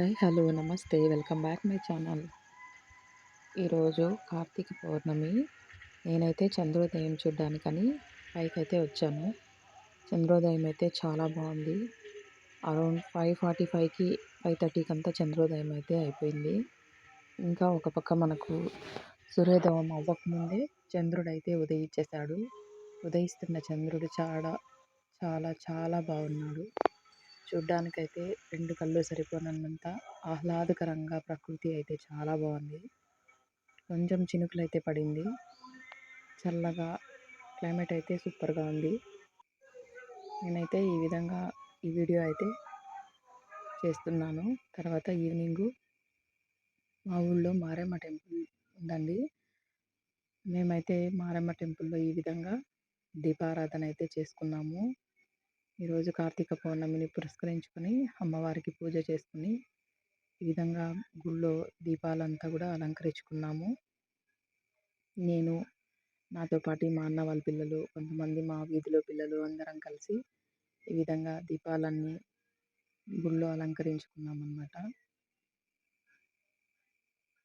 Hi hello నమస్తే. Welcome back my channel. ఈరోజు కార్తీక పౌర్ణమి. నేనైతే చంద్రోదయం చూడ్డానికని పైకైతే వచ్చాను. చంద్రోదయం అయితే చాలా బాగుంది. అరౌండ్ ఫైవ్ ఫార్టీ ఫైవ్కి ఫైవ్ థర్టీకి అంతా చంద్రోదయం అయితే అయిపోయింది. ఇంకా ఒక పక్క మనకు సూర్యోదయం అవ్వకముందే చంద్రుడు అయితే ఉదయించేశాడు. ఉదయిస్తున్న చంద్రుడు చాలా చాలా చాలా బాగున్నాడు. చూడ్డానికైతే రెండు కళ్ళు సరిపోనన్నంత ఆహ్లాదకరంగా ప్రకృతి అయితే చాలా బాగుంది. కొంచెం చినుకులు అయితే పడింది. చల్లగా క్లైమేట్ అయితే సూపర్గా ఉంది. నేనైతే ఈ విధంగా ఈ వీడియో అయితే చేస్తున్నాను. తర్వాత ఈవినింగు మా ఊళ్ళో మారమ్మ టెంపుల్ ఉందండి. మేమైతే మారమ్మ టెంపుల్లో ఈ విధంగా దీపారాధన అయితే చేసుకున్నాము. ఈరోజు కార్తీక పౌర్ణమిని పురస్కరించుకొని అమ్మవారికి పూజ చేసుకుని ఈ విధంగా గుళ్ళో దీపాలంతా కూడా అలంకరించుకున్నాము. నేను నాతో పాటు మా అన్న వాళ్ళ పిల్లలు కొంతమంది మా వీధిలో పిల్లలు అందరం కలిసి ఈ విధంగా దీపాలన్నీ గుళ్ళో అలంకరించుకున్నాం అన్నమాట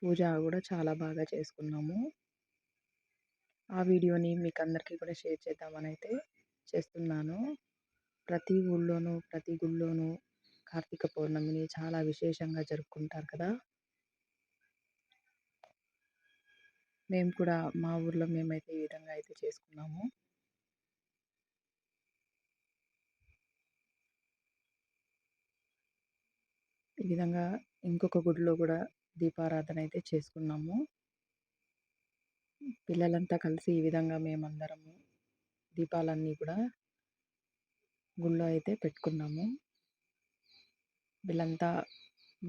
పూజ కూడా చాలా బాగా చేసుకున్నాము. ఆ వీడియోని మీకు అందరికీ కూడా షేర్ చేద్దామని అయితే చేస్తున్నాను. ప్రతి ఊళ్ళోనూ ప్రతి గుళ్ళోనూ కార్తీక పౌర్ణమిని చాలా విశేషంగా జరుపుకుంటారు కదా? మేము కూడా మా ఊర్లో మేమైతే ఈ విధంగా అయితే చేసుకున్నాము. ఈ విధంగా ఇంకొక గుడిలో కూడా దీపారాధన అయితే చేసుకున్నాము. పిల్లలంతా కలిసి ఈ విధంగా మేమందరము దీపాలన్నీ కూడా గుళ్ళో అయితే పెట్టుకున్నాము. వీళ్ళంతా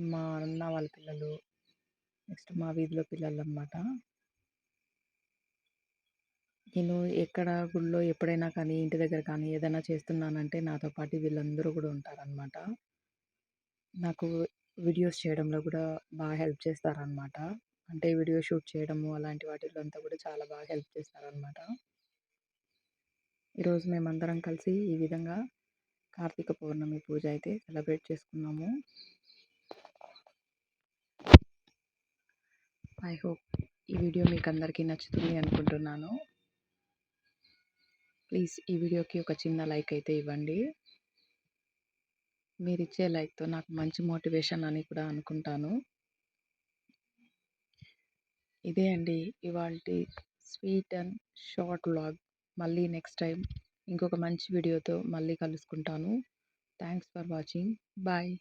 మా అన్న వాళ్ళ పిల్లలు నెక్స్ట్ మా వీధిలో పిల్లలు అనమాట నేను ఎక్కడ గుళ్ళో ఎప్పుడైనా కానీ ఇంటి దగ్గర కానీ ఏదైనా చేస్తున్నానంటే నాతో పాటు వీళ్ళందరూ కూడా ఉంటారనమాట నాకు వీడియోస్ చేయడంలో కూడా బాగా హెల్ప్ చేస్తారనమాట అంటే వీడియో షూట్ చేయడము అలాంటి వాటిల్లో అంతా కూడా చాలా బాగా హెల్ప్ చేస్తారనమాట ఈరోజు మేమందరం కలిసి ఈ విధంగా కార్తీక పౌర్ణమి పూజ అయితే సెలబ్రేట్ చేసుకున్నాము. ఐ హోప్ ఈ వీడియో మీకు అందరికీ నచ్చుతుంది అనుకుంటున్నాను. ప్లీజ్ ఈ వీడియోకి ఒక చిన్న లైక్ అయితే ఇవ్వండి. మీరు ఇచ్చే లైక్తో నాకు మంచి మోటివేషన్ అని కూడా అనుకుంటాను. ఇదే అండి ఇవాళ స్వీట్ అండ్ షార్ట్ వ్లాగ్. మళ్ళీ నెక్స్ట్ టైం ఇంకొక మంచి వీడియోతో మళ్ళీ కలుసుకుంటాను. Thanks for watching bye